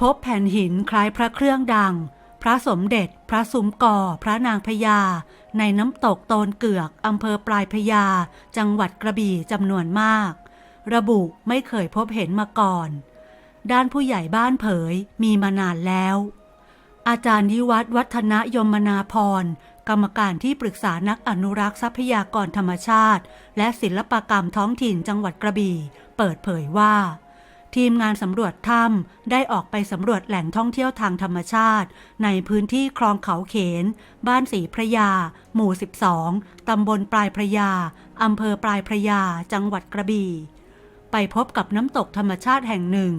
พบแผ่นหินคล้ายพระเครื่องดัง พระสมเด็จ พระสุมก่อ พระนางพญา ในน้ำตกโตนเกือกอำเภอปลายพญา จังหวัดกระบี่จำนวนมาก ระบุไม่เคยพบเห็นมาก่อน ด้านผู้ใหญ่บ้านเผยมีมานานแล้ว อาจารย์นิวัฒวัฒนยมนาพรกรรมการที่ปรึกษานักอนุรักษ์ทรัพยากรธรรมชาติ และศิลปกรรมท้องถิ่นจังหวัดกระบี่ เปิดเผยว่า ทีมงานสำรวจถ้ำได้ออกไปสำรวจแหล่งท่องเที่ยวทางธรรมชาติ ในพื้นที่คลองเขาเขน บ้านศรีพระยา หมู่ 12 ตำบลปลายพระยา อำเภอปลายพระยา จังหวัดกระบี่ ไปพบกับน้ำตกธรรมชาติแห่งหนึ่ง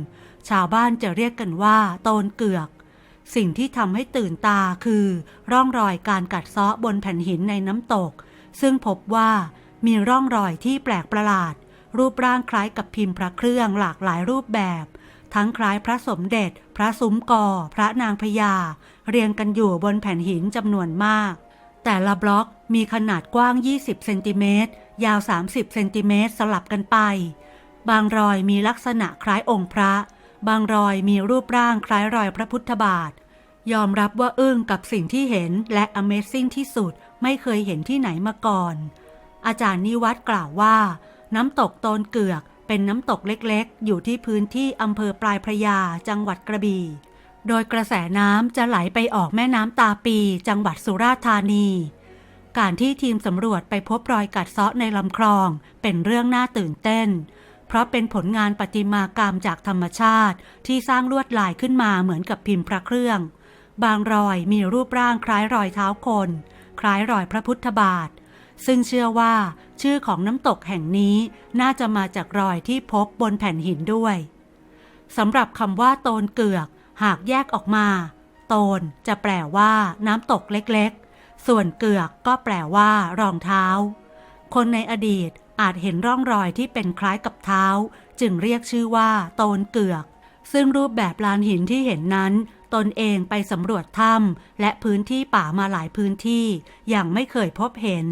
ชาวบ้านจะเรียกกันว่า โตนเกือก สิ่งที่ทำให้ตื่นตาคือ ร่องรอยการกัดเซาะบนแผ่นหินในน้ำตก ซึ่งพบว่ามีร่องรอยที่แปลกประหลาด รูปร่างคล้ายกับพิมพ์พระเครื่องหลากหลายรูปแบบ ทั้งคล้ายพระสมเด็จ พระซุ้มกอ พระนางพญา เรียงกันอยู่บนแผ่นหินจำนวนมาก แต่ละบล็อกมีขนาดกว้าง 20 เซนติเมตร ยาว 30 เซนติเมตรสลับกันไป บางรอยมีลักษณะคล้ายองค์พระ บางรอยมีรูปร่างคล้ายรอยพระพุทธบาท ยอมรับว่าอึ้งกับสิ่งที่เห็นและ Amazing ที่สุดไม่เคยเห็นที่ไหนมาก่อน อาจารย์นิวัฒน์กล่าวว่า น้ำตกโตนเกือกเป็นน้ำตกเล็กๆ อยู่ที่พื้นที่อำเภอปลายพระยาจังหวัดกระบี่ โดยกระแสน้ำจะไหลไปออกแม่น้ำตาปี จังหวัดสุราษฎร์ธานี การที่ทีมสำรวจไปพบรอยกัดเซาะในลำคลอง เป็นเรื่องน่าตื่นเต้น เพราะเป็นผลงานประติมากรรมจากธรรมชาติที่สร้างลวดลายขึ้นมาเหมือนกับพิมพ์พระเครื่อง บางรอยมีรูปร่างคล้ายรอยเท้าคน คล้ายรอยพระพุทธบาท ซึ่งเชื่อว่าชื่อของน้ำตกแห่งนี้น่าจะมาจากรอยที่พบบนแผ่นหินด้วยสำหรับคำว่าโตนเกือก หากแยกออกมา โตนจะแปลว่าน้ำตกเล็กๆ ส่วนเกือกก็แปลว่ารองเท้า คนในอดีตอาจเห็นร่องรอยที่เป็นคล้ายกับเท้า จึงเรียกชื่อว่าโตนเกือก ซึ่งรูปแบบลานหินที่เห็นนั้น ตนเองไปสำรวจถ้ำและพื้นที่ป่ามาหลายพื้นที่อย่างไม่เคยพบเห็น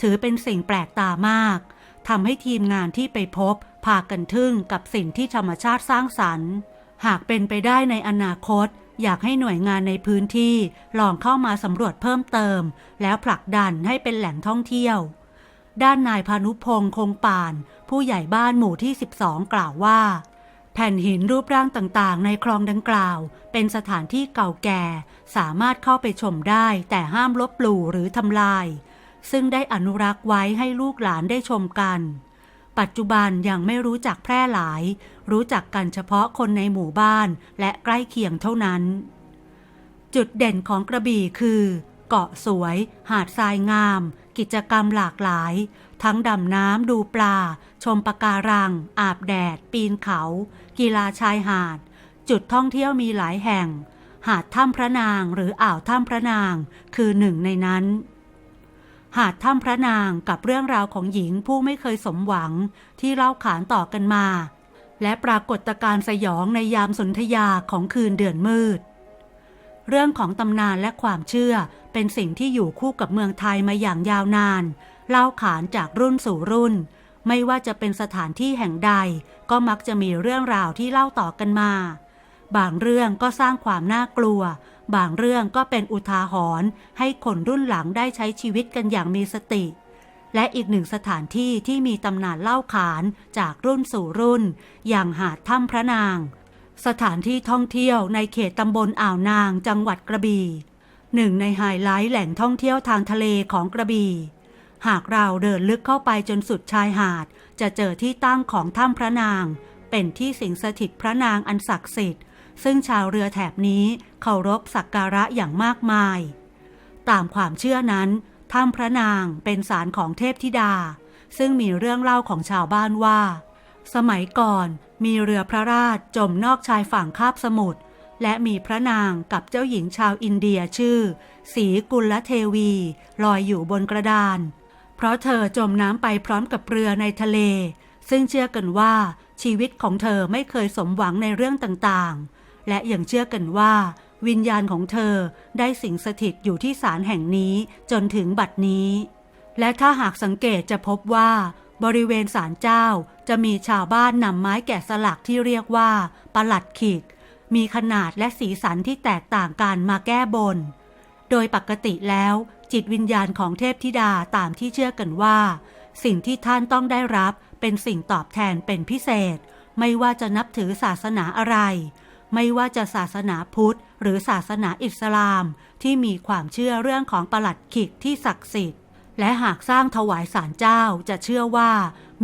ถือเป็นสิ่งแปลกตามากทำให้ทีมงานที่ไปพบพากันทึ่งกับสิ่งที่ธรรมชาติสร้างสรรค์ หากเป็นไปได้ในอนาคต อยากให้หน่วยงานในพื้นที่ลองเข้ามาสำรวจเพิ่มเติม แล้วผลักดันให้เป็นแหล่งท่องเที่ยว ด้านนายพานุพงศ์คงป่าน ผู้ใหญ่บ้านหมู่ที่ 12 กล่าวว่า แผ่นหินรูปร่างต่างๆ ในคลองดังกล่าว เป็นสถานที่เก่าแก่ สามารถเข้าไปชมได้แต่ห้ามลบหลู่หรือทำลาย ซึ่งได้อนุรักษ์ไว้ให้ลูกหลานได้ชมกัน ปัจจุบันยังไม่รู้จักแพร่หลาย รู้จักกันเฉพาะคนในหมู่บ้านและใกล้เคียงเท่านั้น จุดเด่นของกระบี่คือ เกาะสวย หาดทรายงาม กิจกรรมหลากหลาย ทั้งดำน้ำดูปลา ชมปะการัง อาบแดด ปีนเขา กีฬาชายหาด จุดท่องเที่ยวมีหลายแห่ง หาดถ้ำพระนางหรืออ่าวถ้ำพระนาง คือหนึ่งในนั้น หาดถ้ำพระนางกับเรื่องราวของหญิงผู้ไม่เคยสมหวังที่เล่าขานต่อกันมา และปรากฏการณ์สยองในยามสนธยาของคืนเดือนมืด เรื่องของตำนานและความเชื่อเป็นสิ่งที่อยู่คู่กับเมืองไทยมาอย่างยาวนาน เล่าขานจากรุ่นสู่รุ่น ไม่ว่าจะเป็นสถานที่แห่งใด ก็มักจะมีเรื่องราวที่เล่าต่อกันมา บางเรื่องก็สร้างความน่ากลัว บางเรื่องก็เป็นอุทาหรณ์ให้คนรุ่นหลังได้ใช้ชีวิตกันอย่างมีสติ และอีกหนึ่งสถานที่ที่มีตำนานเล่าขานจากรุ่นสู่รุ่น อย่างหาดถ้ำพระนาง สถานที่ท่องเที่ยวในเขตตำบลอ่าวนางจังหวัดกระบี่หนึ่งในไฮไลท์แหล่งท่องเที่ยวทางทะเลของกระบี่หากเราเดินลึกเข้าไปจนสุดชายหาด จะเจอที่ตั้งของถ้ำพระนาง เป็นที่สิงสถิตพระนางอันศักดิ์สิทธิ์ ซึ่งชาวเรือแถบนี้เคารพสักการะอย่างมากมาย ตามความเชื่อนั้นถ้ำพระนางเป็นศาลของเทพธิดา ซึ่งมีเรื่องเล่าของชาวบ้านว่า สมัยก่อนมีเรือพระราชจมนอกชายฝั่งคาบสมุทรและมีพระนางกับเจ้าหญิงชาวอินเดียชื่อ สีกุลเทวี ลอยอยู่บนกระดาน เพราะเธอจมน้ำไปพร้อมกับเรือในทะเล ซึ่งเชื่อกันว่าชีวิตของเธอไม่เคยสมหวังในเรื่องต่างๆ และยังเชื่อกันว่า วิญญาณของเธอได้สิงสถิตอยู่ที่ศาลแห่งนี้จนถึงบัดนี้ และถ้าหากสังเกตจะพบว่า บริเวณศาลเจ้าจะมีชาวบ้านนำไม้แกะสลักที่เรียกว่าประหลัดขิกมีขนาดและสีสันที่แตกต่างกันมาแก้บน โดยปกติแล้วจิตวิญญาณของเทพธิดาตามที่เชื่อกันว่า สิ่งที่ท่านต้องได้รับเป็นสิ่งตอบแทนเป็นพิเศษ ไม่ว่าจะนับถือศาสนาอะไร ไม่ว่าจะศาสนาพุทธ หรือศาสนาอิสลาม ที่มีความเชื่อเรื่องของประหลัดขิกที่ศักดิ์สิทธิ์ และหากสร้างถวายสารเจ้าจะเชื่อว่า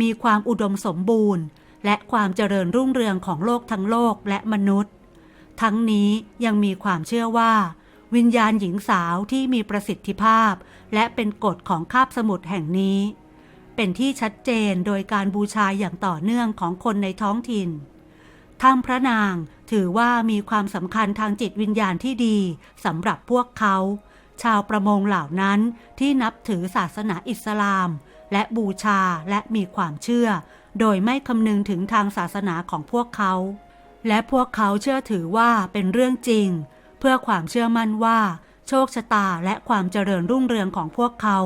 มีความอุดมสมบูรณ์ และความเจริญรุ่งเรืองของโลกทั้งโลกและมนุษย์ ทั้งนี้ยังมีความเชื่อว่า วิญญาณหญิงสาวที่มีประสิทธิภาพ และเป็นกฎของคาบสมุทรแห่งนี้ เป็นที่ชัดเจนโดยการบูชาอย่างต่อเนื่องของคนในท้องถิ่นถ้ำพระนาง ถือว่ามีความสำคัญทางจิตวิญญาณที่ดีสำหรับพวกเขา ชาวประมงเหล่านั้นที่นับถือศาสนาอิสลาม และบูชาและมีความเชื่อ โดยไม่คำนึงถึงทางศาสนาของพวกเขา และพวกเขาเชื่อถือว่าเป็นเรื่องจริง เพื่อความเชื่อมั่นว่า โชคชะตาและความเจริญรุ่งเรืองของพวกเขา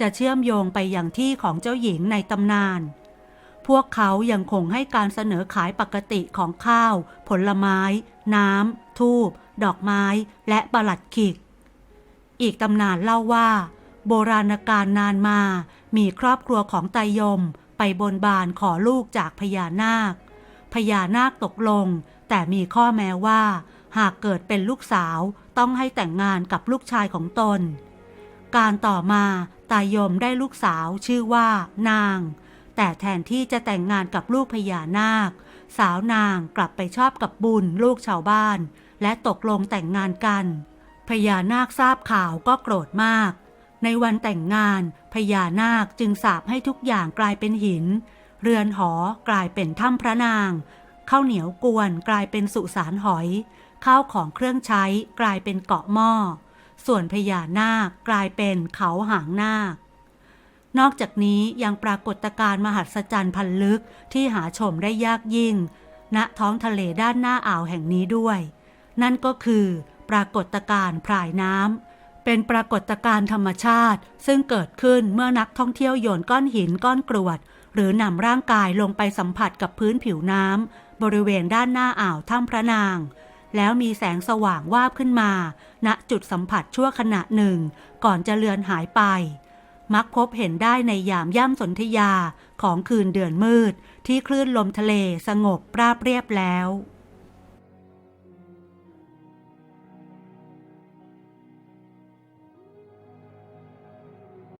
จะเชื่อมโยงไปอย่างที่ของเจ้าหญิงในตำนาน พวกเขายังคงให้การเสนอขายปกติของข้าว ผลไม้ น้ำทูบ ดอกไม้ และประหลัดขิก อีกตำนานเล่าว่า โบราณกาลนานมา มีครอบครัวของไตยม ไปบนบานขอลูกจากพญานาค พญานาคตกลง แต่มีข้อแม้ว่า หากเกิดเป็นลูกสาวต้องให้แต่งงานกับลูกชายของตน การต่อมาตายมได้ลูกสาวชื่อว่านาง แต่แทนที่จะแต่งงานกับลูกพญานาค สาวนางกลับไปชอบกับบุญลูกชาวบ้าน และตกลงแต่งงานกันพญานาคทราบข่าวก็โกรธมาก ในวันแต่งงานพญานาคจึงสาปให้ทุกอย่างกลายเป็นหิน เรือนหอกลายเป็นถ้ำพระนางข้าวเหนียวกวนกลายเป็นสุสานหอยข้าวของเครื่องใช้กลายเป็นเกาะหม้อส่วนพญานาคกลายเป็นเขาหางนาค นอกจากนี้ยังปรากฏการณ์มหัศจรรย์พันลึกที่หาชมได้ยากยิ่ง ณท้องทะเลด้านหน้าอ่าวแห่งนี้ด้วย นั่นก็คือ ปรากฏการณ์พรายน้ำเป็นปรากฏการณ์ธรรมชาติ ซึ่งเกิดขึ้นเมื่อนักท่องเที่ยวโยนก้อนหินก้อนกรวด หรือนำร่างกายลงไปสัมผัสกับพื้นผิวน้ำบริเวณด้านหน้าอ่าวถ้ำพระนางแล้วมีแสงสว่างวาบขึ้นมา ณ จุดสัมผัสชั่วขณะหนึ่ง ก่อนจะเลือนหายไป มักพบเห็นได้ในยามย่ำสนธยาของคืนเดือนมืด ที่คลื่นลมทะเลสงบปราบเรียบแล้ว